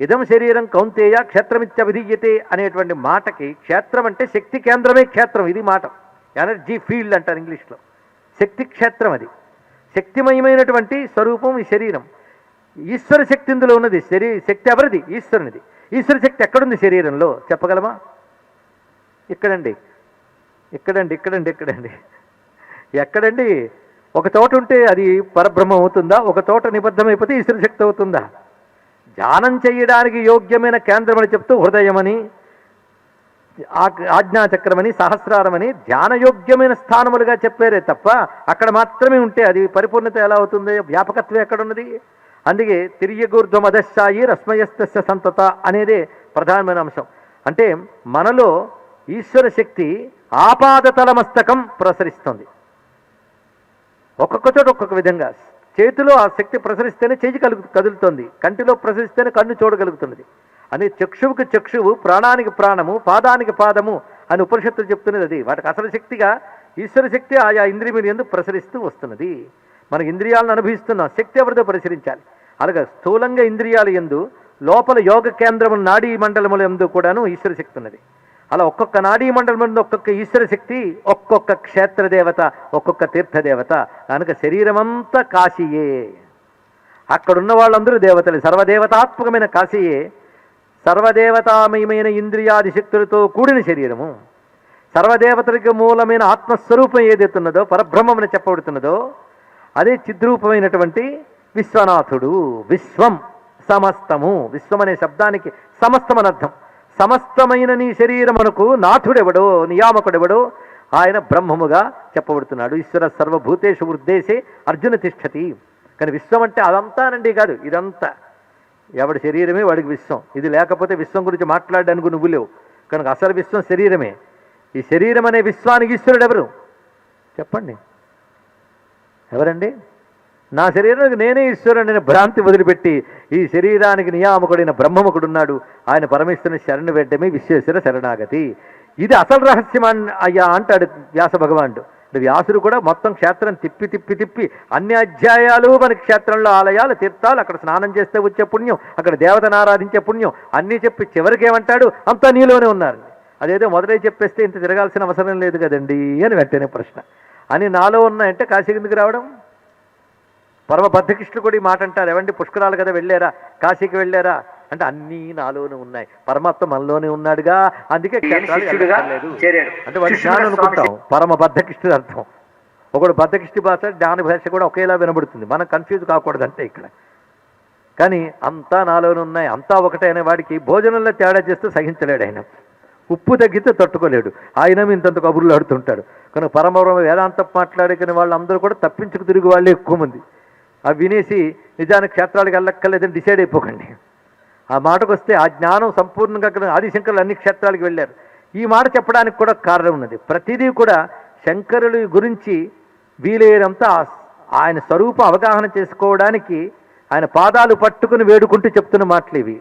ఇదం శరీరం కౌంతేయ క్షేత్రమిత్య విధీయతే అనేటువంటి మాటకి క్షేత్రం అంటే శక్తి కేంద్రమే క్షేత్రం ఇది మాట. ఎనర్జీ ఫీల్డ్ అంటారు ఇంగ్లీష్లో. శక్తి క్షేత్రం అది. శక్తిమయమైనటువంటి స్వరూపం ఈ శరీరం. ఈశ్వర శక్తి ఇందులో ఉన్నది. శరీ శక్తి ఎవరిది? ఈశ్వరునిది. ఈశ్వర శక్తి ఎక్కడుంది శరీరంలో? చెప్పగలమా? ఇక్కడండి. ఇక్కడండి ఇక్కడండి ఇక్కడండి. ఎక్కడండి? ఒక తోట ఉంటే అది పరబ్రహ్మం అవుతుందా? ఒక తోట నిబద్ధమైపోతే ఈశ్వర శక్తి అవుతుందా? ధ్యానం చేయడానికి యోగ్యమైన కేంద్రం అని చెప్తూ హృదయమని ఆజ్ఞాచక్రమని సహస్రారమని ధ్యానయోగ్యమైన స్థానములుగా చెప్పారే తప్ప అక్కడ మాత్రమే ఉంటే అది పరిపూర్ణత ఎలా అవుతుంది? వ్యాపకత్వం ఎక్కడున్నది? అందుకే తిరియగూర్ధ్వ అధశాయి రశ్మయస్తస్య సంతత అనేదే ప్రధానమైన అంశం. అంటే మనలో ఈశ్వర శక్తి ఆపాదతల మస్తకం ప్రసరిస్తుంది. ఒక్కొక్క చోట ఒక్కొక్క విధంగా చేతిలో ఆ శక్తి ప్రసరిస్తేనే చేయి కలుగు కదులుతుంది. కంటిలో ప్రసరిస్తేనే కన్ను చూడగలుగుతున్నది. అని చక్షువుకి చక్షువు ప్రాణానికి ప్రాణము పాదానికి పాదము అని ఉపనిషత్తులు చెప్తున్నది అది. వాటికి అసలు శక్తిగా ఈశ్వర శక్తి ఆయా ఇంద్రియములు ఎందు ప్రసరిస్తూ వస్తున్నది. మన ఇంద్రియాలను అనుభవిస్తున్నాం శక్తి ఎవరితో పరిశీలించాలి. అలాగే స్థూలంగా ఇంద్రియాలు ఎందు లోపల యోగ కేంద్రములు నాడీ మండలముల ఎందు కూడాను ఈశ్వర శక్తి ఉన్నది. అలా ఒక్కొక్క నాడీ మండలం నుండి ఒక్కొక్క ఈశ్వర శక్తి ఒక్కొక్క క్షేత్ర దేవత ఒక్కొక్క తీర్థదేవత. కనుక శరీరమంతా కాశీయే. అక్కడున్న వాళ్ళందరూ దేవతలు. సర్వదేవతాత్మకమైన కాశీయే. సర్వదేవతామయమైన ఇంద్రియాది శక్తులతో కూడిన శరీరము. సర్వదేవతలకు మూలమైన ఆత్మస్వరూపం ఏదైతున్నదో పరబ్రహ్మమని చెప్పబడుతున్నదో అదే చిద్రూపమైనటువంటి విశ్వనాథుడు. విశ్వం సమస్తము. విశ్వం అనే శబ్దానికి సమస్తం సమస్తమైన నీ శరీరమునకు నాథుడెవడో నియామకుడెవడో ఆయన బ్రహ్మముగా చెప్పబడుతున్నాడు. ఈశ్వర సర్వభూతేషు ఉద్దేశే అర్జున తిష్టతి. కానీ విశ్వం అంటే అదంతానండి కాదు ఇదంతా. ఎవడి శరీరమే వాడికి విశ్వం. ఇది లేకపోతే విశ్వం గురించి మాట్లాడడానికి నువ్వు లేవు. కనుక అసలు విశ్వం శరీరమే. ఈ శరీరం అనే విశ్వానికి ఈశ్వరుడు ఎవరు? చెప్పండి. ఎవరండి? నా శరీరానికి నేనే ఈశ్వరుడని భ్రాంతి వదిలిపెట్టి ఈ శరీరానికి నియామకుడైన బ్రహ్మముకుడున్నాడు ఆయన పరమేశ్వరుని శరణు వెడ్డమే విశ్వేశ్వర శరణాగతి. ఇది అసలు రహస్యం అయ్యా అంటాడు వ్యాస భగవానుడు. వ్యాసుడు కూడా మొత్తం క్షేత్రం తిప్పి తిప్పి తిప్పి అన్ని అధ్యాయాలు మన క్షేత్రంలో ఆలయాలు తీర్థాలు అక్కడ స్నానం చేస్తే వచ్చే పుణ్యం అక్కడ దేవతను ఆరాధించే పుణ్యం అన్నీ చెప్పి చివరికి ఏమంటాడు? అంతా నీలోనే ఉన్నారు. అదేదో మొదలై చెప్పేస్తే ఇంత తిరగాల్సిన అవసరం లేదు కదండి అని వెంటనే ప్రశ్న. అని నాలో ఉన్నాయంటే కాశీ కిందకి రావడం? పరమ బద్ధకిష్టుడు కూడా ఈ మాట అంటారు. ఎవండి పుష్కరాలు కదా వెళ్ళారా? కాశీకి వెళ్ళారా? అంటే అన్నీ నాలోనే ఉన్నాయి. పరమాత్మ మనలోనే ఉన్నాడుగా. అందుకే. అంటే వాడు జ్ఞానం అనుకుంటాం. పరమ బద్ధకిష్టుడు అర్థం. ఒకడు బద్ధకిష్టి భాష జ్ఞాన భాష కూడా ఒకేలా వినబడుతుంది. మనం కన్ఫ్యూజ్ కాకూడదు అంటే ఇక్కడ. కానీ అంతా నాలోనే ఉన్నాయి. అంతా ఒకటే అనే వాడికి భోజనంలో తేడా చేస్తే సహించలేడు ఆయన. ఉప్పు తగ్గితే తట్టుకోలేడు. ఆయన ఇంతంత కబుర్లు ఆడుతుంటాడు. కానీ పరమపరమ వేదాంతం మాట్లాడే కానీ వాళ్ళందరూ కూడా తప్పించుకు తిరిగి వాళ్ళే ఎక్కువ మంది. అవి వినేసి నిజానికి క్షేత్రాలకు వెళ్ళక్కర్లేదని డిసైడ్ అయిపోకండి. ఆ మాటకు వస్తే ఆ జ్ఞానం సంపూర్ణంగా ఆదిశంకరులు అన్ని క్షేత్రాలకు వెళ్ళారు. ఈ మాట చెప్పడానికి కూడా కారణం ఉన్నది. ప్రతిదీ కూడా శంకరుల గురించి వీలైనంత ఆయన స్వరూపం అవగాహన చేసుకోవడానికి ఆయన పాదాలు పట్టుకుని వేడుకుంటూ చెప్తున్న మాటలు ఇవి.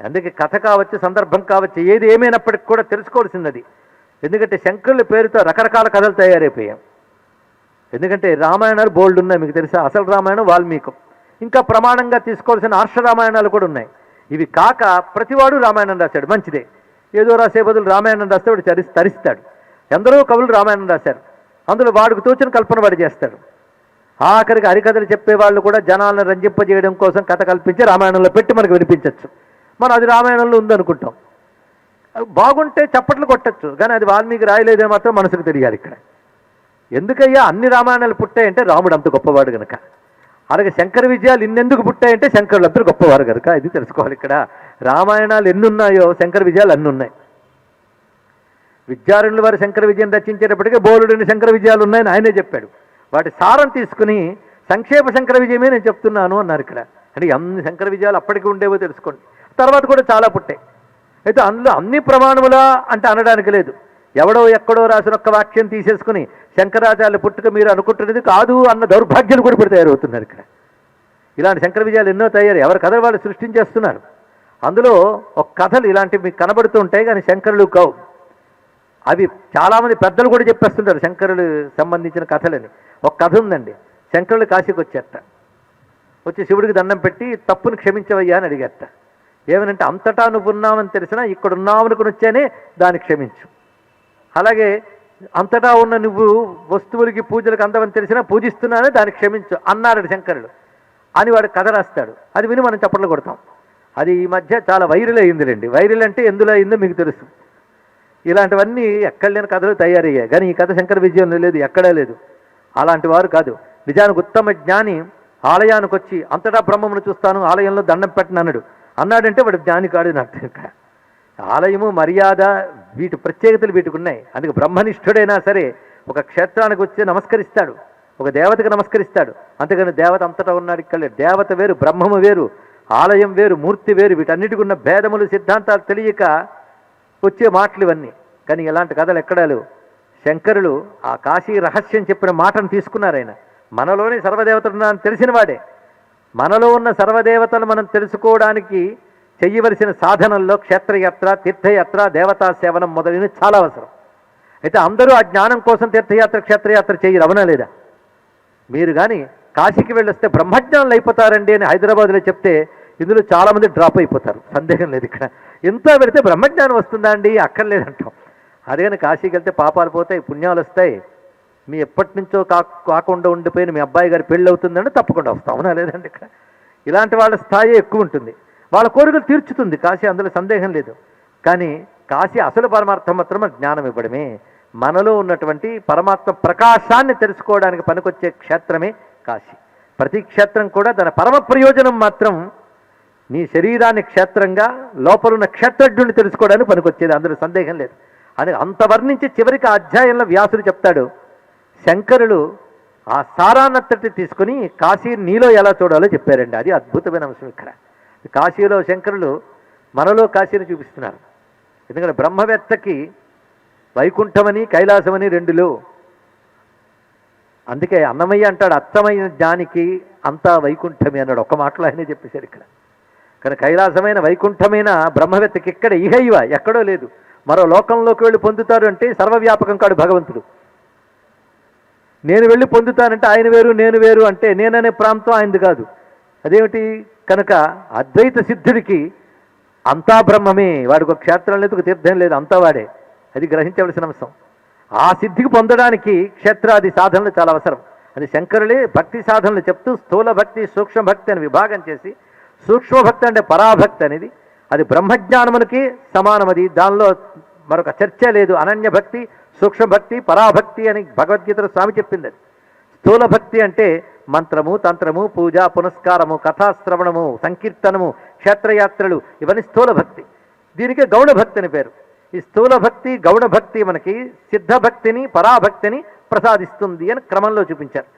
అందుకే కథ కావచ్చు సందర్భం కావచ్చు ఏది ఏమైనప్పటికీ కూడా తెలుసుకోవాల్సింది ఎందుకంటే శంకరుల పేరుతో రకరకాల కథలు తయారైపోయాం ఎందుకంటే రామాయణాలు బోల్డ్ ఉన్నాయి మీకు తెలుసా? అసలు రామాయణం వాల్మీకి. ఇంకా ప్రమాణంగా తీసుకోవాల్సిన హర్ష రామాయణాలు కూడా ఉన్నాయి. ఇవి కాక ప్రతివాడు రామాయణం రాశాడు మంచిదే. ఏదో రాసే బదులు రామాయణం రాస్తే వాడు చరి తరిస్తాడు. ఎందరో కవులు రామాయణం రాశారు. అందులో వాడికి తోచిన కల్పన వాడు చేస్తాడు. ఆఖరికి హరికథలు చెప్పేవాళ్ళు కూడా జనాలను రంజింపజేయడం కోసం కథ కల్పించి రామాయణంలో పెట్టి మనకు వినిపించవచ్చు మనం అది రామాయణంలో ఉందనుకుంటాం. అది బాగుంటే చప్పట్లు కొట్టచ్చు కానీ అది వాల్మీకి రాయలేదే మాత్రం మనసుకు తెలియాలి ఇక్కడ. ఎందుకయ్యా అన్ని రామాయణాలు పుట్టాయంటే రాముడు అంత గొప్పవాడు గనక? అలాగే శంకర విజయాలు ఇన్నెందుకు పుట్టాయంటే శంకరులు అందరూ గొప్పవారు కనుక ఇది తెలుసుకోవాలి ఇక్కడ. రామాయణాలు ఎన్ని ఉన్నాయో శంకర విజయాలు అన్ని ఉన్నాయి విద్యారణుల వారు శంకర విజయం రచించేటప్పటికే బోలుడిని శంకర విజయాలు ఉన్నాయని ఆయనే చెప్పాడు. వాటి సారం తీసుకుని సంక్షేప శంకర విజయమే నేను చెప్తున్నాను అన్నారు ఇక్కడ. అంటే అన్ని శంకర విజయాలు అప్పటికి ఉండేవో తెలుసుకోండి. తర్వాత కూడా చాలా పుట్టాయి. అయితే అందులో అన్ని ప్రమాణములా అంటే అనడానికి లేదు. ఎవడో ఎక్కడో రాసిన ఒక్క వాక్యం తీసేసుకుని శంకరాచార్య పుట్టుక మీరు అనుకుంటున్నది కాదు అన్న దౌర్భాగ్యాలు కూడా ఇప్పుడు తయారవుతున్నారు ఇక్కడ. ఇలాంటి శంకర విజయాలు ఎన్నో తయారు ఎవరి కథలు వాళ్ళు సృష్టించేస్తున్నారు? అందులో ఒక కథలు ఇలాంటివి మీకు కనబడుతూ ఉంటాయి కానీ శంకరులు కావు. అవి చాలామంది పెద్దలు కూడా చెప్పేస్తుంటారు శంకరులు సంబంధించిన కథలని. ఒక కథ ఉందండి. శంకరులు కాశీకి వచ్చేట. వచ్చి శివుడికి దండం పెట్టి తప్పును క్షమించవయ్యా అని అడిగేట. ఏమనంటే అంతటా నువ్వు ఉన్నావని తెలిసినా ఇక్కడ ఉన్నావనుకుని వచ్చానే దాన్ని క్షమించు. అలాగే అంతటా ఉన్న నువ్వు వస్తువులకి పూజలకు అందమని తెలిసినా పూజిస్తున్నానే దాన్ని క్షమించు అన్నాడు శంకరుడు. అని వాడు కథ రాస్తాడు. అది విని మనం చప్పట్లు కొడతాం. అది ఈ మధ్య చాలా వైరల్ అయిందిలేండి. వైరల్ అంటే ఎందులో అయిందో మీకు తెలుసు. ఇలాంటివన్నీ ఎక్కడ లేని కథలు తయారయ్యాయి. కానీ ఈ కథ శంకర విజయంలో లేదు ఎక్కడా లేదు. అలాంటి వారు కాదు. నిజానికి ఉత్తమ జ్ఞాని ఆలయానికి వచ్చి అంతటా బ్రహ్మమును చూస్తాను ఆలయంలో దండం పెట్టను అన్నాడు అన్నాడంటే వాడు జ్ఞాని కాడు నాకు ఆలయము మర్యాద వీటి ప్రత్యేకతలు వీటికి ఉన్నాయి అందుకే బ్రహ్మనిష్ఠుడైనా సరే ఒక క్షేత్రానికి వచ్చి నమస్కరిస్తాడు. ఒక దేవతకు నమస్కరిస్తాడు. అంతేగాని దేవత అంతటా ఉన్నాడు ఇక్కడ దేవత వేరు బ్రహ్మము వేరు ఆలయం వేరు మూర్తి వేరు వీటన్నిటికి ఉన్న భేదములు సిద్ధాంతాలు తెలియక వచ్చే మాటలు ఇవన్నీ. కానీ ఇలాంటి కథలు ఎక్కడా లేవు. శంకరులు ఆ కాశీ రహస్యం చెప్పిన మాటను తీసుకున్నారు ఆయన. మనలోనే సర్వదేవతలు ఉన్నారని తెలిసిన వాడే. మనలో ఉన్న సర్వదేవతలు మనం తెలుసుకోవడానికి చెయ్యవలసిన సాధనల్లో క్షేత్రయాత్ర తీర్థయాత్ర దేవతా సేవనం మొదలైనవి చాలా అవసరం. అయితే అందరూ ఆ జ్ఞానం కోసం తీర్థయాత్ర క్షేత్రయాత్ర చేయరు అవనా లేదా? మీరు కానీ కాశీకి వెళ్ళొస్తే బ్రహ్మజ్ఞానులు అయిపోతారండి అని హైదరాబాద్లో చెప్తే ఇందులో చాలామంది డ్రాప్ అయిపోతారు. సందేహం లేదు ఇక్కడ. ఎంత పెడితే బ్రహ్మజ్ఞానం వస్తుందా అండి? అక్కర్లేదంటాం. అదే కానీ కాశీకి వెళ్తే పాపాలు పోతాయి పుణ్యాలు వస్తాయి. మీ ఎప్పటి నుంచో కా కాకుండా ఉండిపోయిన మీ అబ్బాయి గారి పెళ్ళి అవుతుందంటే తప్పకుండా వస్తాం. అవునా లేదండి ఇక్కడ? ఇలాంటి వాళ్ళ స్థాయి ఎక్కువ ఉంటుంది. వాళ్ళ కోరికలు తీర్చుతుంది. కాశీ అందులో సందేహం లేదు. కానీ కాశీ అసలు పరమార్థం మాత్రం జ్ఞానం ఇవ్వడమే. మనలో ఉన్నటువంటి పరమాత్మ ప్రకాశాన్ని తెలుసుకోవడానికి పనికొచ్చే క్షేత్రమే కాశీ. ప్రతి క్షేత్రం కూడా దాని పరమ ప్రయోజనం మాత్రం నీ శరీరాన్ని క్షేత్రంగా లోపలున్న క్షేత్రజ్ఞుని తెలుసుకోవడానికి పనికొచ్చేది. అందులో సందేహం లేదు. అని అంత వర్ణించి చివరికి అధ్యాయంలో వ్యాసుడు చెప్తాడు. శంకరులు ఆ సారాన్నత్తటి తీసుకుని కాశీ నీలో ఎలా చూడాలో చెప్పారండి. అది అద్భుతమైన అంశం ఇక్కడ. కాశీలో శంకరులు మనలో కాశీని చూపిస్తున్నారు. ఎందుకంటే బ్రహ్మవేత్తకి వైకుంఠమని కైలాసమని రెండులో అందుకే అన్నమయ్య అంటాడు అత్తమైన జ్ఞానికి అంతా వైకుంఠమే అన్నాడు. ఒక్క మాటలో ఆయనే చెప్పేశాడు ఇక్కడ. కానీ కైలాసమైన వైకుంఠమైన బ్రహ్మవేత్తకి ఇక్కడ ఇహైవ? ఎక్కడో లేదు. మరో లోకంలోకి వెళ్ళి పొందుతారు అంటే సర్వవ్యాపకం కాడు భగవంతుడు. నేను వెళ్ళి పొందుతానంటే ఆయన వేరు నేను వేరు అంటే నేననే ప్రాంతం ఆయనది కాదు. అదేమిటి? కనుక అద్వైత సిద్ధుడికి అంతా బ్రహ్మమే. వాడికి ఒక క్షేత్రం లేదు ఒక తీర్థం లేదు అంతా వాడే. అది గ్రహించవలసిన అంశం. ఆ సిద్ధికి పొందడానికి క్షేత్రాది సాధనలు చాలా అవసరం. అది శంకరులే భక్తి సాధనలు చెప్తూ స్థూల భక్తి సూక్ష్మ భక్తి అని విభాగం చేసి సూక్ష్మ భక్తి అంటే పరాభక్తి అనేది. అది బ్రహ్మజ్ఞానమునికి సమానమది. దానిలో మరొక చర్చ లేదు. అనన్య భక్తి సూక్ష్మ భక్తి పరాభక్తి అని భగవద్గీతలో స్వామి చెప్పింది అది. స్థూల భక్తి అంటే మంత్రము తంత్రము పూజ పునస్కారము కథాశ్రవణము సంకీర్తనము క్షేత్రయాత్రలు ఇవన్నీ స్థూల భక్తి దీనికి గౌణ భక్తి అని పేరు. ఈ స్థూల భక్తి గౌణ భక్తి మనకి సిద్ధ భక్తిని పరాభక్తిని ప్రసాదిస్తుంది అని క్రమంలో చూపించారు.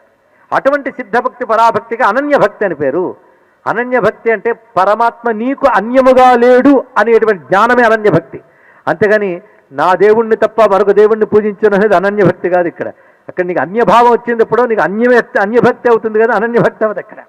అటువంటి సిద్ధభక్తి పరాభక్తికి అనన్య భక్తి అని పేరు. అనన్య భక్తి అంటే పరమాత్మ నీకు అన్యముగా లేడు అనేటువంటి జ్ఞానమే అనన్య భక్తి అంతేగాని నా దేవుణ్ణి తప్ప మరొక దేవుణ్ణి పూజించను అనేది అనన్య భక్తి కాదు ఇక్కడ. అక్కడ నీకు అన్యభావం వచ్చినప్పుడు నీకు అన్యమే అన్యభక్తి అవుతుంది కదా అనన్యభక్తి అవ్వదు అక్కడ.